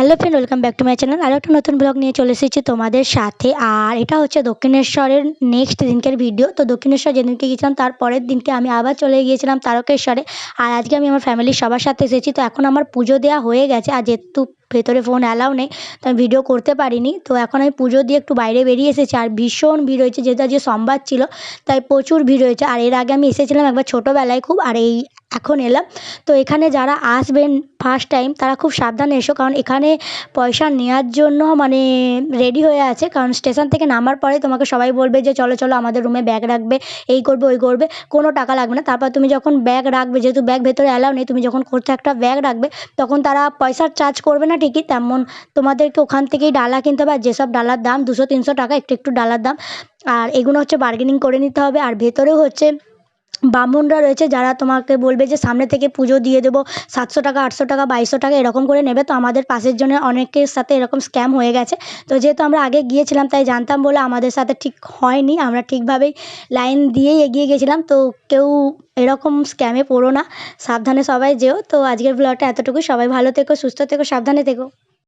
Hello friend welcome back to my channel আরও একটা নতুন ব্লগ নিয়ে চলে এসেছি তোমাদের সাথে। আর এটা হচ্ছে দক্ষিণেশ্বরের নেক্সট দিনকের ভিডিও তো দক্ষিণেশ্বর যেদিনকে গিয়েছিলাম, তার পরের দিনকে আমি আবার চলে গিয়েছিলাম তারকেশ্বরে। আর আজকে আমি আমার ফ্যামিলির সবার সাথে এসেছি। তো এখন আমার পুজো দেওয়া হয়ে গেছে। আর যেহেতু ভেতরে ফোন অ্যালাউ নেই, তো আমি ভিডিও করতে পারিনি। তো এখন আমি পুজো দিয়ে একটু বাইরে বেরিয়ে এসেছি। আর ভীষণ ভিড় হয়েছে। যেহেতু আজকে সোমবার ছিল, তাই প্রচুর ভিড় হয়েছে। আর এর আগে আমি এসেছিলাম একবার ছোটোবেলায় খুব। আর এই এখন এলাম। তো এখানে যারা আসবেন ফার্স্ট টাইম তারা খুব সাবধানে এসো, কারণ এখানে পয়সা নেওয়ার জন্য মানে রেডি হয়ে আছে। কারণ স্টেশন থেকে নামার পরে তোমাকে সবাই বলবে যে, চলো চলো, আমাদের রুমে ব্যাগ রাখবে, এই করবে, ওই করবে। কোনো টাকা লাগবে না। তারপর তুমি যখন ব্যাগ রাখবে, যেহেতু ব্যাগ ভেতরে অ্যালাউ নেই, তুমি যখন কোথাও একটা ব্যাগ রাখবে, তখন তারা পয়সার চার্জ করবে না ঠিকই। তেমন তোমাদেরকে ওখান থেকেই ডালা কিনতে হবে, আর যেসব ডালার দাম, দুশো, তিনশো টাকা, একটু একটু ডালার দাম। আর এগুলো হচ্ছে বার্গেনিং করে নিতে হবে। আর ভেতরেও হচ্ছে ব্রাহ্মণরা রয়েছে যারা তোমাকে বলবে যে সামনে থেকে পুজো দিয়ে দেবো, সাতশো টাকা, আটশো টাকা, বাইশশো টাকা এরকম করে নেবে। তো আমাদের পাশের জনের অনেকের সাথে এরকম স্ক্যাম হয়ে গেছে। তো যেহেতু আমরা আগে গিয়েছিলাম তাই জানতাম বলে আমাদের সাথে ঠিক হয়নি। আমরা ঠিকভাবেই লাইন দিয়েই এগিয়ে গেছিলাম। তো কেউ এরকম স্ক্যামে পড়ো না। সাবধানে সবাই যেও। তো আজকের ব্লগটা এতটুকুই। সবাই ভালো থেকো, সুস্থ থেকো, সাবধানে থেকো।